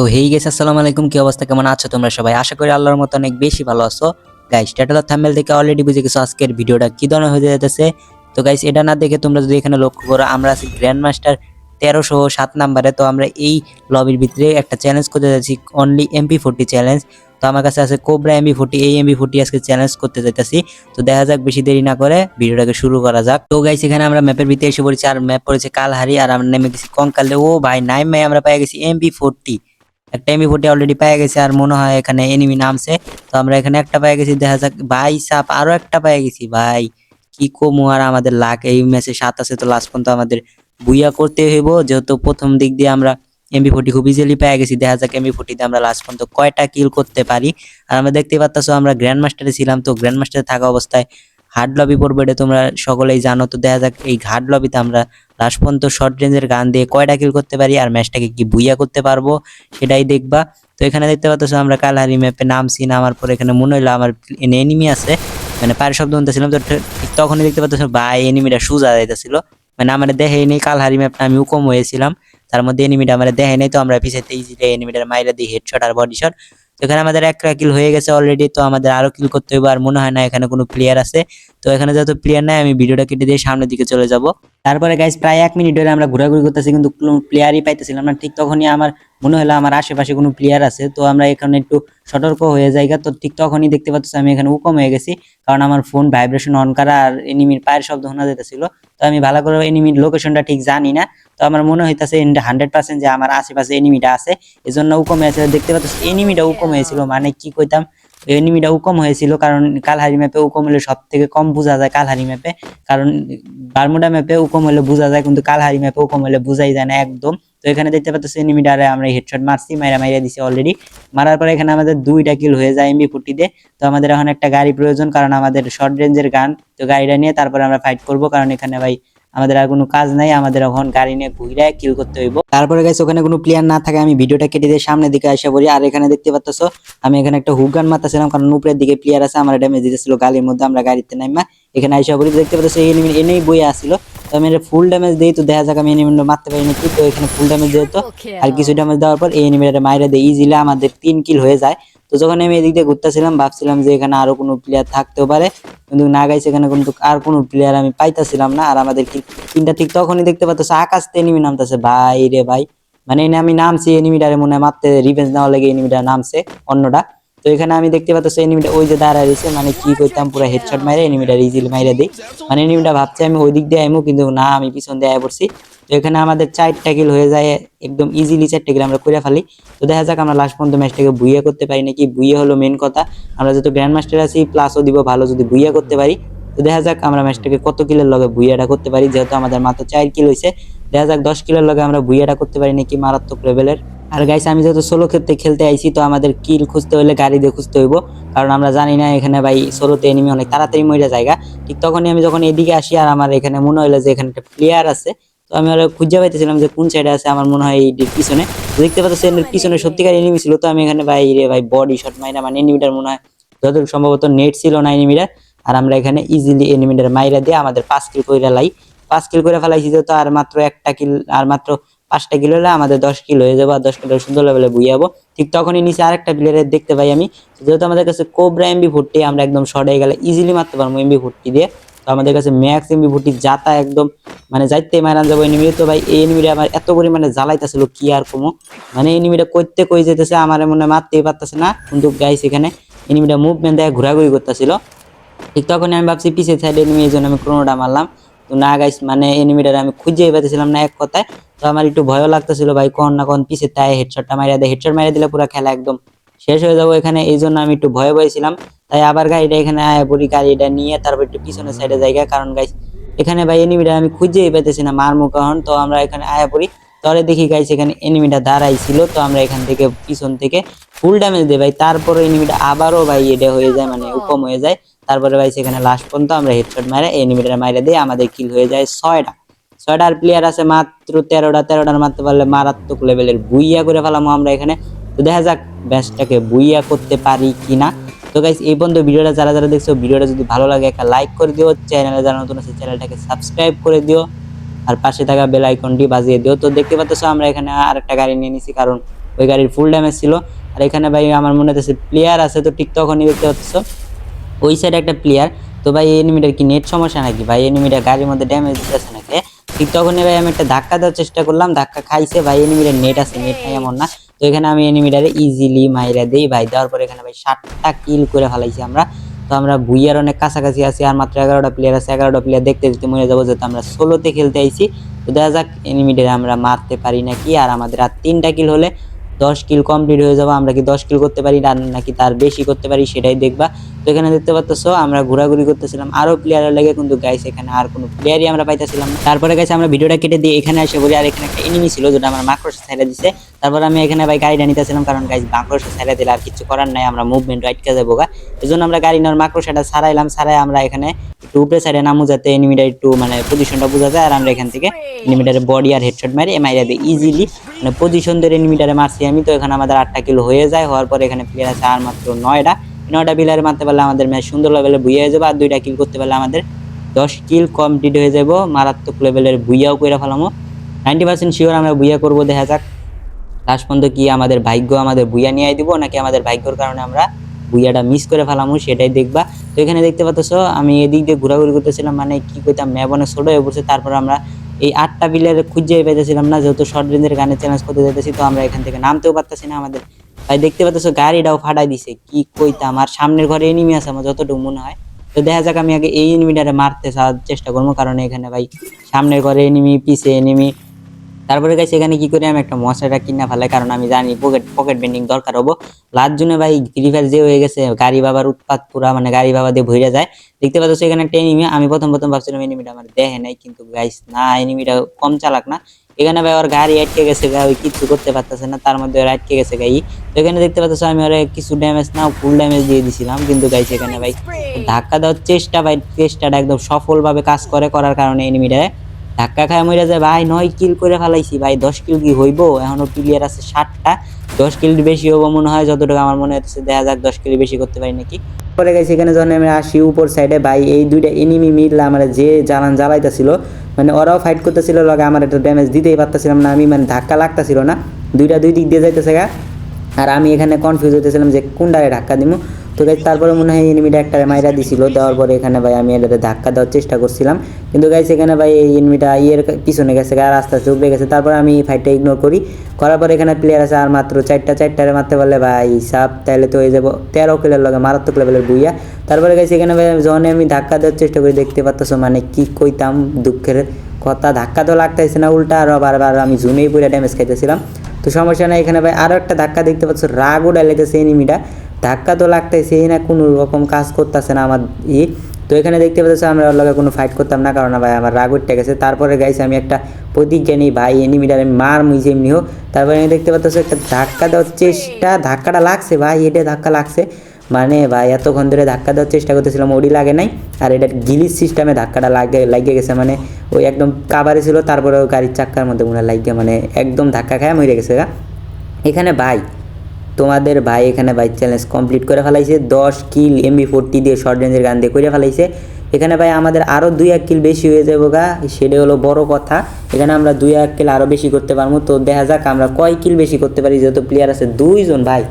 তো হেই গেছে আসসালামু আলাইকুম। কি অবস্থা? কেমন আছো তোমরা সবাই? আশা করি আল্লাহর মতো অনেক বেশি ভালো আছো। গাইস টাইটেল আর থাম্বনেল থেকে অলরেডি বুঝে গেছো আজকের ভিডিওটা কি ধরনের হয়ে যেতেছে তো গাইস এটা না দেখে তোমরা যদি এখানে লক্ষ্য করো, আমরা আছি গ্র্যান্ড মাস্টার তেরোশো সাত নাম্বারে। তো, আমরা এই লবির ভিতরে একটা চ্যালেঞ্জ করতে যাচ্ছি অনলি এমপি ফোরটি চ্যালেঞ্জ তো, আমার কাছে আছে কোবরা এমবি ফোর্টি এই এমবি ফোর্টি আজকে চ্যালেঞ্জ করতে যাইতেছি। তো, দেখা যাক বেশি দেরি না করে ভিডিওটাকে শুরু করা যাক। তো গাইস এখানে আমরা ম্যাপের ভিতরে এসে পড়েছি, আর ম্যাপ পড়েছে কালহারি, আর আমরা নেমে গেছি কঙ্কালে। ও ভাই নাইম আমরা পেয়ে গেছি এমবি ফোর্টি একটা এমবি ফোর্টি অলরেডি পেয়ে গেছে আর মনে হয় এখানে এনিমি নামছে। তো আমরা এখানে একটা পেয়ে গেছি, দেখা যাক। ভাই সাপ, আরও একটা পেয়ে গেছি, ভাই। কি কমু আর আমাদের লাখ। এই ম্যাচে সাত আছে, তো লাস্ট পর্যন্ত আমাদের বুইয়া করতে হইব। যেহেতু প্রথম দিক দিয়ে আমরা এমবি ফোর্টি খুব ইজিলি পেয়ে গেছি, দেখা যাক এমবি ফোর্টিতে আমরা লাস্ট পর্যন্ত কয়টা কিল করতে পারি। আর আমরা দেখতে পাচ্তাছো আমরা গ্র্যান্ড মাস্টারে ছিলাম, তো গ্র্যান্ড মাস্টারে থাকা অবস্থায় হার্ড লবি পড়বে এটা তোমরা সকলেই জানো। তো দেখা যাক এই হার্ড লবিতে আমরা লাস্ট শর্ট রেঞ্জের গান দিয়ে কয়টা কিল করতে পারি আর ম্যাচটাকে কি বুইয়া করতে পারব, সেটাই দেখবা। তো এখানে দেখতে পাচ্ছ আমরা কালহারি ম্যাপে নামছি, নামার পরে এখানে মনে হইল আমার এনিমি আছে। মানে পায়ের শব্দ শুনতেছিলাম, তো ঠিক তখনই দেখতে পাচ্ছ ভাই এনিমিটা সুজা যাইতেছিল। মানে আমার দেখে নেই, কালহারি ম্যাপটা আমি উকম হয়েছিলাম। তার মধ্যে এনিমিটা আমরা দেখে নেই, তো আমরা পিছিয়ে ইজিলি এনিমিটার মাইরা দিই হেডশট আর বডি শট তো এখানে আমাদের একটা কিল হয়ে গেছে অলরেডি তো আমাদের আরও কিল করতে হবে আর মনে হয় না এখানে কোনো প্লেয়ার আছে। তো এখানে যেহেতু প্লেয়ার নাই, আমি ভিডিওটা কেটে দিয়ে সামনের দিকে চলে যাব। তারপরে গাইজ প্রায় এক মিনিট ধরে আমরা ঘোরাঘুরি করতেছি, কিন্তু কোনো প্লেয়ারই পাইতেছিলাম না। ঠিক তখনই আমার মনে হলো আমার আশেপাশে কোনো প্লেয়ার আছে, তো আমরা এখানে একটু সতর্ক হয়ে যাই তো ঠিক তখনই দেখতে পাচ্ছি আমি এখানে উকম হয়ে গেছি, কারণ আমার ফোন ভাইব্রেশন অন করা আর এনিমির পায়ের শব্দ শোনা যেতেছিল তো আমি ভালো করে এনিমির লোকেশনটা ঠিক জানি না, তো আমার মনে হইতেছে হান্ড্রেড পার্সেন্ট যে আমার আশেপাশে এনিমিটা আছে, এজন্য জন্য উকমে আছে। দেখতে পাচ্ছি এনিমিটা উকম হয়েছিল মানে কি কইতাম এনিমিটা উকম হয়েছিল, কারণ কালহারি ম্যাপে উকম হলে সব থেকে কম বোঝা যায় কালহারি ম্যাপে কারণ বারমুডা ম্যাপে উকম হলে বোঝা যায়, কিন্তু কালহারি ম্যাপে উকম হলে বোঝাই যায় না একদম। তো এখানে দেখতে পাচ্ছি এনিমিটারে আমরা হেডশট মারছি, মাইরা মাইরা দিছি অলরেডি মারার পরে এখানে আমাদের দুইটা কিল হয়ে যায় এমবি ফুটিতে তো আমাদের এখন একটা গাড়ি প্রয়োজন, কারণ আমাদের শর্ট রেঞ্জের গান তো গাড়িটা নিয়ে তারপরে আমরা ফাইট করব, কারণ এখানে ভাই আমাদের আর কোনো কাজ নাই আমাদের এখন গাড়ি নিয়ে ঘুরে কিল করতে হইব। তারপরে গাইছে ওখানে কোনো প্লেয়ার না থাকে আমি ভিডিওটা কেটে দিয়ে সামনের দিকে আসা পড়ি। আর এখানে দেখতে পাচ্ছ আমি এখানে একটা হুক গান মারতেছিলাম কারণ উপরের দিকে প্লেয়ার আছে আমার ড্যামেজ দিতেছিল গালির মধ্যে আমরা গাড়িতে নাইমা। এখানে আইসা পড়ি দেখতে পাচ্ছ এনিমি এনেই বই আসছিল তো আমি এটা ফুল ড্যামেজ দিই তো দেখা যাক আমি এনিমি মারতে পারি নাকি। তো এখানে ফুল ড্যামেজ যেহেতু আর কিছু ড্যামেজ দেওয়ার পর এই এনিমিটা মাইরা দিয়ে ইজিলি আমাদের তিন কিল হয়ে যায়। তো যখন আমি এদিক দিয়ে ঘুরতেছিলাম, ভাবছিলাম যে এখানে আরও কোনো প্লেয়ার থাকতেও পারে। কিন্তু না গাইছে এখানে কিন্তু আর কোনো প্লেয়ার আমি পাইতাছিলাম না। আর আমাদের তিনটা ঠিক তখনই দেখতে পাচ্ছ আকাশ এনিমি নামতেছে। ভাই রে ভাই মানে এনে আমি নামছি এনিমিটারে মনে হয় মারতে রিভেঞ্জ নেওয়া লেগে এনিমিটার নামছে, অন্যটা। তো এখানে আমি দেখতে পাচ্ছি এনিমিটা ওই যে দাঁড়া রয়েছে মানে কি করতাম পুরো হেডশট মাইরে এনিমিটা ইজিলি মাইরে দিই। মানে এনিমিটা ভাবছে আমি ওই দিক দিয়ে আইমু, কিন্তু না, আমি পিছন দিয়ে আয় পড়ছি। তো এখানে আমাদের চারটা কিল হয়ে যায়, একদম ইজিলি চারটে কিল আমরা করে ফেলি। তো দেখা যাক আমরা লাস্ট পর্যন্ত ম্যাচটাকে বুইয়া করতে পারি নাকি, বুইয়া হলো মেন কথা। আমরা যেহেতু গ্র্যান্ড মাস্টার আছি প্লাসও দিব ভালো যদি বুইয়া করতে পারি। তো দেখা যাক আমরা ম্যাচটাকে কত কিলের লগে বুইয়াটা করতে পারি, যেহেতু আমাদের মাত্র চার কিল হয়েছে দেখা যাক দশ কিলোর লগে আমরা বুইয়াটা করতে পারি নাকি মারাত্মক লেভেলের আর গাইস আমি যেহেতু সোলো ক্ষেত্রে খেলতে আইছি, তো আমাদের কিল খুঁজতে হলে গাড়ি দিয়ে খুঁজতে হইব। কারণ আমরা জানি না এখানে ভাই সোলোতে এনিমি অনেক তাড়াতাড়ি মরে জায়গা ঠিক তখনই আমি যখন এদিকে আসি, আর আমার এখানে মনে হইল যে এখানে একটা প্লেয়ার আছে, তো আমি ওরা খুঁজে পাইতেছিলাম যে কোন সাইডে আছে, আমার মনে হয় এই পিছনে। দেখতে পাচ্ছি এর পিছনে সত্যিকার এনিমি ছিল, তো আমি এখানে ভাই রে ভাই বডি শট মাইরা মানে এনিমিটার মনে হয় যতটুকু সম্ভবত নেট ছিল না এনিমিটার আর আমরা এখানে ইজিলি এনিমিটার মাইরা দিয়ে আমাদের পাঁচ কিল করে লাই। পাঁচ কিল করে ফেলাইছি তো আর মাত্র একটা কিল আর মাত্র পাঁচটা কিলো হলে আমাদের দশ কিলো হয়ে যাব, আর দশ কিলো সুন্দর লেভেলে বুঝাবো ঠিক তখনই নিচে আরেকটা প্লেয়ারের দেখতে পাই আমি। যেহেতু আমাদের কাছে কোবরা এমবি ফুটটি আমরা একদম শর্ট গেলে ইজিলি মারতে পারব এমবি ফুটটি দিয়ে। তো আমাদের কাছে ম্যাক্স এমবি ফুটি যাতা একদম মানে যাইতে মারান যাব এনিমি তো। ভাই, এই এনিমিটা আমার এত পরিমাণে জ্বালাইতেছিল, কি আর কমো? মানে এনিমিটা করতে কই যেতেছে আমার মনে মারতেই পারতেছে না। কিন্তু গাইস এখানে এনিমিটা মুভমেন্ট দেখে ঘোরাঘুরি করতেছিল। ঠিক তখনই আমি ভাবছি পিছিয়ে সাইডে এনিমি এই জন্য আমি ক্রোনোটা মারলাম। তো না গাইস মানে এনিমিটার আমি খুঁজেই পাইতেছিলাম না এক কথায়। তো আমার একটু ভয়ও লাগতেছিল, ভাই কখন না কখন পিছে তাই হেডশটটা মারিয়া দেয় হেডশট মারিয়া দিলে পুরো খেলা একদম শেষ হয়ে যাব এখানে। এই জন্য আমি একটু ভয় পাইছিলাম তাই আবার গাড়িটা এখানে আয়া পড়ি, গাড়িটা নিয়ে তারপর একটু পিছনের সাইডে জায়গা। কারণ গাইস, এখানে ভাই এনিমিটা আমি খুঁজেই পাইতেছি না, মারমু কখন তো আমরা এখানে আয়া পড়ি। তরে দেখি গাইস, এখানে এনিমিটা দাঁড়াই ছিল তো আমরা এখান থেকে পিছন থেকে ফুল ড্যামেজ দেয় ভাই। তারপরে এনিমিটা আবারও ভাই এটা হয়ে যায় মানে উপম হয়ে যায়। তারপরে ভাই সেখানে লাস্ট পর্যন্ত আমরা হেডশট মারে এনিমিটার মাইরে দিয়ে আমাদের কিল হয়ে যায় ছয়টা। ছয়টার প্লেয়ার আছে মাত্র তেরোটা, তেরোটার মারতে পারলে মারাত্মক লেভেলের বুইয়া করে ফেলামো আমরা এখানে। তো দেখা যাক ব্যাচটাকে বুইয়া করতে পারি কিনা। তো গাইস এই পর্যন্ত ভিডিওটা যারা যারা দেখছ, ভিডিওটা যদি ভালো লাগে একটা লাইক করে দিও। চ্যানেলে যারা নতুন আছে, চ্যানেলটাকে সাবস্ক্রাইব করে দিও। আর পাশে থাকা বেল আইকনটি বাজিয়ে দিও। তো দেখতে পাচ্ছ আমরা এখানে আর একটা গাড়ি নিয়ে নিছি, কারণ ওই গাড়ির ফুল ড্যামেজ ছিল। আর এখানে ভাই আমার মনে হচ্ছে প্লেয়ার আছে, তো ঠিক তখনই দেখতে পাচ্ছ। ওই সাইডে একটা প্লেয়ার তো ভাই এনিমিটার কি নেট সমস্যা নাকি? ভাই এনিমিটা গাড়ির মধ্যে ড্যামেজ দিতেছে নাকি? ঠিক তখনই ভাই আমি একটা ধাক্কা দেওয়ার চেষ্টা করলাম, ধাক্কা খাইছে, ভাই এনিমিটার নেট আছে নেট নাই এমন না। তো এখানে আমি এনিমিটারে ইজিলি মাইরা দিই, ভাই দেওয়ার পরে এখানে ভাই ষাটটা কিল করে ফেলাইছি আমরা। তো আমরা ভুইয়ার অনেক কাছাকাছি আছি, আর মাত্র এগারোটা প্লেয়ার আছে, এগারোটা প্লেয়ার দেখতে দেখতে মরে যাব, যেহেতু আমরা ষোলোতে খেলতে আইছি। তো দেখা যাক এনিমিটারে আমরা মারতে পারি নাকি, আর আমাদের আর তিনটা কিল হলে দশ কিল কমপ্লিট হয়ে যাব। আমরা কি দশ কিল করতে পারি না, নাকি তার বেশি করতে পারি, সেটাই দেখবা। তো এখানে দেখতে পাচ্ছ আমরা ঘোরাঘুরি করতেছিলাম। আরও প্লেয়ারের লেগে কিন্তু গাইস এখানে আর কোনো প্লেয়ারই আমরা পাইতেছিলাম তারপরে গাইছে আমরা ভিডিওটা কেটে দিয়ে এখানে এসে বলি, আর এখানে একটা এনিমি ছিল যেটা আমার মাকড়সা ছেড়ে দিছে। তারপর আমি এখানে ভাই গাড়িটা নিতেছিলাম, কারণ গাইস মাকড়সা ছেড়ে দিলে আর কিছু করার নাই, আমরা মুভমেন্ট আটকে যাব গা। এই জন্য আমরা গাড়ি নেওয়ার মাকড়সাটা ছাড়াইলাম, ছাড়াই আমরা এখানে একটু উপরে সাইডে নামু যাতে এনিমিটা একটু মানে পজিশনটা বোঝা যায়, আর আমরা এখান থেকে এনিমিটারের বডি আর হেডশট মারি মাইরা দিই ইজিলি মানে পজিশন ধরে এনিমিটারে মারছি আমি, তো এখানে আমাদের আটটা কিলো হয়ে যায়, হওয়ার পর এখানে প্লেয়ার আছে আর মাত্র নয়টা। নয়টা প্লেয়ারে মারতে পারলে আমাদের ম্যাচ সুন্দর লেভেলে বুইয়া হয়ে যাবে, আর দুইটা কিল করতে পারলে আমাদের দশ কিল কমপ্লিট হয়ে যাব, মারাত্মক লেভেলের বুইয়াও করে ফেলামো। নাইনটি পার্সেন্ট শিওর আমরা বুইয়া করব, দেখা যাক। লাস্ট পর্যন্ত কি আমাদের ভাগ্য আমাদের বুইয়া নিয়ে দিব নাকি আমাদের ভাগ্যর কারণে আমরা বুইয়াটা মিস করে ফেলামো, সেটাই দেখবা। তো এখানে দেখতে পাচ্ছ, আমি এদিক দিয়ে ঘোরাঘুরি করতেছিলাম মানে কি কইতাম ম্যাবনে ছোট হয়ে পড়ছে, তারপর আমরা এই আটটা বিলের খুঁজে পেতেছিলাম না, যেহেতু শর্ট রেঞ্জের গানে চ্যালেঞ্জ করতে যেতেছি তো আমরা এখান থেকে নামতেও পারতেছি না আমাদের ভাই দেখতে পাচ্ছ গাড়িটাও ফাটাই দিছে। কি কইতাম? আর সামনের ঘরে এনিমি আছে আমার যতটুকু মনে হয়। তো দেখা যাক আমি আগে এই এনিমিটারে মারতে চেষ্টা করব। কারণ এখানে ভাই সামনের ঘরে এনিমি পিছে এনিমি তারপরে গাইছে এখানে কি করি? আমি একটা মশাটা কিনা ফেলাই। কারণ আমি জানি পকেট পকেট বেন্ডিং দরকার হব। লাস্ট জুনে ভাই রিফার যে হয়ে গেছে, গাড়ি বাবার উৎপাত পুরা মানে গাড়ি বাবা দিয়ে ভরে যায়। দেখতে পাচ্ছ এখানে একটা এনিমি আমি প্রথম প্রথম ভাবছিলাম এনিমিটা আমার দেখে নাই। কিন্তু গাইস না এনিমিটা কম চালাক না। এখানে ভাই ওর গাড়ি আটকে গেছে গা, ওই কিছু করতে পারতেছে না, তার মধ্যে ওর আটকে গেছে গাই তো এখানে দেখতে পাচ্ছ আমি ওরে কিছু ড্যামেজ না ফুল ড্যামেজ দিয়ে দিছিলাম। কিন্তু গাইছে এখানে ভাই ধাক্কা দেওয়ার চেষ্টা ভাই, চেষ্টাটা একদম সফলভাবে কাজ করে করার কারণে এনিমিটা ধাক্কা খায় মরে যায়, ভাই, নয় কিল করে ফেলাইছি, ভাই, দশ কিল কি হইব? এখনও প্লেয়ার আছে ষাটটা দশ কিল বেশি হব মনে হয়, যতটুকু আমার মনে হচ্ছে দেখা যাক দশ কিল বেশি করতে পারি নাকি। পরে গেছি এখানে যখন আমি আসি, উপর সাইডে ভাই, এই দুইটা এনিমি মিললে আমার যে জ্বালান জ্বালাইতেছিল মানে ওরাও ফাইট করতেছিল, লগে আমার একটা ড্যামেজ দিতেই পারতেছিলাম না, আমি মানে ধাক্কা লাগতেছিল না। দুইটা দুই দিক দিয়ে যাইতেছে গা। আর আমি এখানে কনফিউজ হইতেছিলাম যে কোনটারে ধাক্কা দিব তো গাইজ তারপরে মনে হয় এনিমিটা একটা মাইরা দিছিল, দেওয়ার পরে এখানে ভাই আমি এটাতে ধাক্কা দেওয়ার চেষ্টা করছিলাম। কিন্তু গাইজ এখানে ভাই এই এনিমিটা ইয়ের পিছনে গেছে আর আস্তে আস্তে উপরে গেছে। তারপর আমি ফাইটটা ইগনোর করি। করার পরে এখানে প্লেয়ার আছে আর মাত্র চারটা, চারটারে মারতে পারলে ভাই সাপ তাহলে তো হয়ে যাব। তেরো কিলের লগে মারাত্মক লেভেলের বুইয়া তারপরে গাইজ এখানে ভাই যখন আমি ধাক্কা দেওয়ার চেষ্টা করি, দেখতে পাচ্ছ মানে কি কইতাম দুঃখের কথা। ধাক্কা তো লাগতেছে না, উল্টা আরও বারবার আমি জুমেই পুরো ড্যামেজ খাইতেছিলাম। তো সমস্যা নাই, এখানে ভাই আরও একটা ধাক্কা দেখতে পাচ্ছ, রাগ উড়াইতেছে এনিমিটা ধাক্কা তো লাগতেছে না কোনো রকম কাজ করতেছে না আমার ই। তো এখানে দেখতে পাচ্ছ আমরা ওর লগে কোনো ফাইট করতাম না, কারণ ভাই আমার রাগ উঠতে গেছে। তারপরে গাইছে আমি একটা প্রতিজ্ঞা নিই, ভাই এনিমিটার আমি মার মুই যেমনি হোক। তারপরে আমি দেখতে পাচ্ছ একটা ধাক্কা দেওয়ার চেষ্টা, ধাক্কাটা লাগছে ভাই, এটা ধাক্কা লাগছে। মানে ভাই, এতক্ষণ ধরে ধাক্কা দেওয়ার চেষ্টা করতেছিলাম ওডি লাগে নাই। আর এটা গিলিস সিস্টেমে ধাক্কাটা লাগে, লাগিয়ে গেছে মানে ওই একদম কাবারে ছিল, তারপরে গাড়ির চাক্কার মধ্যে মনে লাগিয়ে মানে একদম ধাক্কা খায় মরে গেছে এখানে ভাই তোমাদের ভাই এখানে ভাই চ্যালেঞ্জ কমপ্লিট করে ফেলাইছে, দশ কিল এমবি ফোরটি দিয়ে শর্ট রেঞ্জের গান দিয়ে করে ফেলাইছে। এখানে ভাই আমাদের আরও দুই এক কিল বেশি হয়ে যাব গা, সেটা হলো বড় কথা। এখানে আমরা দুই এক কিল আরও বেশি করতে পারব, তো দেখা যাক আমরা কয় কিল বেশি করতে পারি, যেহেতু প্লেয়ার আছে দুইজন ভাই।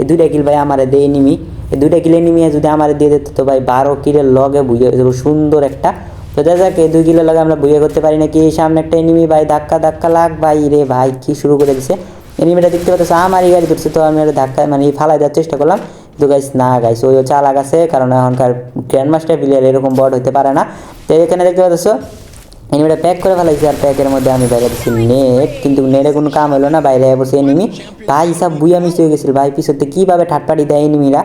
এই দুইটা কিল ভাই আমার দেয় নিমি এই দুইটা কিলে নিমিয়ে যদি আমার দিয়ে দিত তো ভাই বারো কিলের লগে বুঝে যাব সুন্দর একটা। তো দেখা যাক এই দুই কিলো লগে আমরা বুঝে করতে পারি নাকি। এই সামনে একটা এনিমি ভাই, ধাক্কা ধাক্কা লাগ ভাই রে ভাই, কি শুরু করে দিছে। এনিমিটা দেখতে পাচ্ছ, আমারই গাড়ি ধরছে। তো আমি ওটা ধাক্কায় মানে ফালাই দেওয়ার চেষ্টা করলাম। কিন্তু গাইস না গাইস ওই চালাক আছে, কারণ এখনকার গ্র্যান্ড মাস্টার প্লেয়ার এরকম বড় হতে পারে না। তো এখানে দেখতে পাচ্ছ এনিমিটা প্যাক করে ফেলাইছি আর প্যাকের মধ্যে আমি বাইরে দিচ্ছি নেট কিন্তু নেটে কোনো কাম হলো না, বাইরে বসে এনিমি ভাই, সব বুয়া মিস হয়ে গেছিল। ভাই পিছতে কীভাবে ঠাটপাটি দেয় এনিমিরা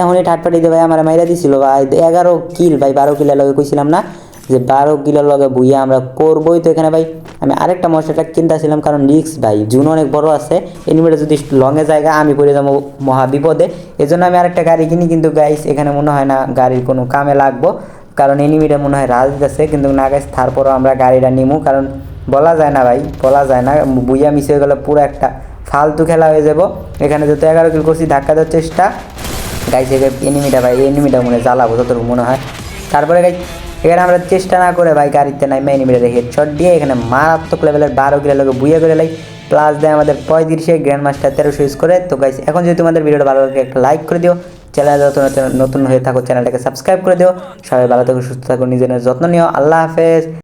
এখন এই ঠাটপাটি দিয়ে ভাই আমার মাইরা দিছিল। ভাই, এগারো কিল ভাই, বারো কিলের লগে কইছিলাম না। যে বারো কিলো লগে বুইয়া আমরা করবোই তো এখানে ভাই। আমি আরেকটা মশলাটা কিনতেছিলাম, কারণ রিক্স ভাই, জুন অনেক বড় আছে। এনিমিটা যদি লংয়ে জায়গা, আমি পড়ে যাব মহা বিপদে এই জন্য আমি আরেকটা গাড়ি কিনি, কিন্তু গাইস এখানে মনে হয় না গাড়ির কোনো কামে লাগবো। কারণ এনিমিটা মনে হয় রাজ দিতেছে, কিন্তু না গাইস তারপরও আমরা গাড়িটা নিমু। কারণ বলা যায় না ভাই, বলা যায় না। বুইয়া মিস হয়ে গেলে পুরো একটা ফালতু খেলা হয়ে যাব। এখানে যত এগারো কিল করছি, ধাক্কা দেওয়ার চেষ্টা। গাইছে এনিমিটা ভাই এনিমিটা মনে জ্বালাবো, যতটুকু মনে হয়। তারপরে গাই এখানে আমরা চেষ্টা না করে ভাই গাড়িতে নাই এনিমিটা হেডশট দিয়ে এখানে মারাত্মক লেভেলের বারো কিলো লোক বুয়ে করে লাই। প্লাস দেয় আমাদের পঁয়ত্রিশে গ্র্যান্ড মাস্টার তেরোশো ইউজ করে তো গাইস এখন যদি তোমাদের ভিডিওটা ভালো লাগে, একটা লাইক করে দিও। চ্যানেল নতুন নতুন হয়ে থাকো চ্যানেলটাকে সাবস্ক্রাইব করে দিও। সবাই ভালো থাকো, সুস্থ থাকো, নিজের যত্ন নিও। আল্লাহ হাফেজ।